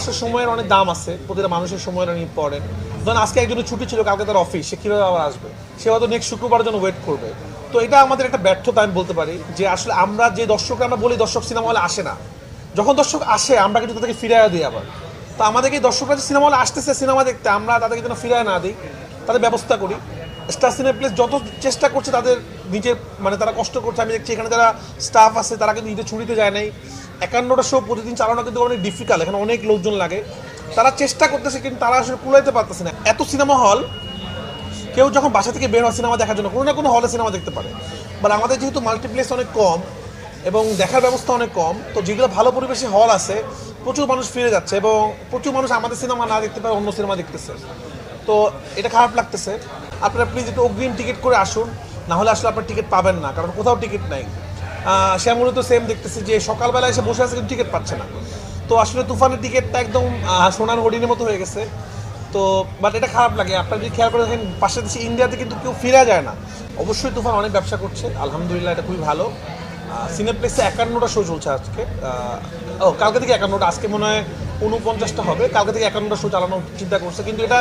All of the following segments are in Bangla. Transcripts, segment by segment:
আসলে সময়ের অনেক দাম আছে, প্রতিটা মানুষের সময়ের অনেক ইম্পর্টেন্ট ধরুন আজকে একজনের ছুটি ছিল, কালকে তার অফিস সে কীভাবে আবার আসবে? সে হয়তো নেক্সট শুক্রবারের জন্য ওয়েট করবে। তো এটা আমাদের একটা ব্যর্থতা আমি বলতে পারি, যে আসলে আমরা যে দর্শকরা আমরা বলি, দর্শক সিনেমা হলে আসে না। যখন দর্শক আসে, আমরা কিন্তু তাদেরকে ফিরাইয়া দিই আবার। তো আমাদেরকে দর্শকরা যে সিনেমা হলে আসতেছে সিনেমা দেখতে, আমরা তাদেরকে যেন ফিরায় না দিই, তাদের ব্যবস্থা করি। স্টার সিনেপ্লেস যত চেষ্টা করছে তাদের নিজের মানে তারা কষ্ট করছে। আমি দেখছি এখানে যারা স্টাফ আছে, তারা কিন্তু নিজের ছুটিতে যায় নাই। একান্নটা শো প্রতিদিন চালানো কিন্তু অনেক ডিফিকাল্ট এখানে অনেক লোকজন লাগে। তারা চেষ্টা করতেছে, কিন্তু তারা আসলে কুলাইতে পারতেছে না। এত সিনেমা হল কেউ যখন বাসা থেকে বের হয় সিনেমা দেখার জন্য, কোনো না কোনো হলে সিনেমা দেখতে পারে। বাট আমাদের যেহেতু মাল্টিপ্লেক্স অনেক কম এবং দেখার ব্যবস্থা অনেক কম, তো যেগুলো ভালো পরিবেশে হল আছে, প্রচুর মানুষ ফিরে যাচ্ছে এবং প্রচুর মানুষ আমাদের সিনেমা না দেখতে পারে অন্য সিনেমা দেখতেছে। তো এটা খারাপ লাগতেছে। আপনারা প্লিজ একটু অগ্রিম টিকিট করে আসুন না হলে আসলে আপনার টিকিট পাবেন না, কারণ কোথাও টিকিট নাই। শ্যামুলি তো সেম দেখতেছি যে সকালবেলা এসে বসে আছে, কিন্তু টিকিট পাচ্ছে না। তো আসলে তুফানের টিকিটটা একদম সোনার হরিণের মতো হয়ে গেছে। তো বাট এটা খারাপ লাগে। আপনারা যদি খেয়াল করে দেখেন পাশের দেশে ইন্ডিয়াতে কিন্তু কেউ ফিরে যায় না। অবশ্যই তুফান অনেক ব্যবসা করছে। আলহামদুলিল্লাহ, এটা খুবই ভালো। সিনেপ্লেক্সে একান্নটা শো চলছে আজকে। ও, কালকে থেকে একান্নটা। আজকে মনে হয় উনপঞ্চাশটা হবে। কালকে থেকে একান্নটা শো চালানোর চিন্তা করছে। কিন্তু এটা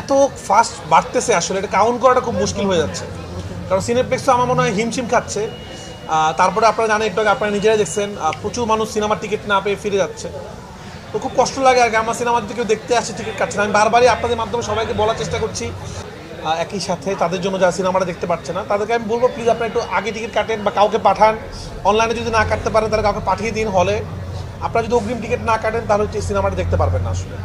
এত ফাস্ট বাড়তেছে আসলে, এটা কাউন্ট করাটা খুব মুশকিল হয়ে যাচ্ছে। কারণ সিনেপ্লেক্স আমার মনে হয় হিমশিম খাচ্ছে। তারপরে আপনারা জানেন একটু আপনারা নিজেরাই দেখছেন প্রচুর মানুষ সিনেমার টিকিট না পেয়ে ফিরে যাচ্ছে। তো খুব কষ্ট লাগে আর আমার সিনেমা যদি কেউ দেখতে আসে টিকিট কাটছে না। আমি বারবারই আপনাদের মাধ্যমে সবাইকে বলার চেষ্টা করছি একই সাথে তাদের জন্য যারা সিনেমাটা দেখতে পাচ্ছে না, তাদেরকে আমি বলব প্লিজ আপনারা একটু আগে টিকিট কাটেন বা কাউকে পাঠান। অনলাইনে যদি না কাটতে পারেন, তাহলে কাউকে পাঠিয়ে দিন হলে আপনারা যদি অগ্রিম টিকিট না কাটেন, তাহলে সিনেমাটা দেখতে পারবেন না আসলে।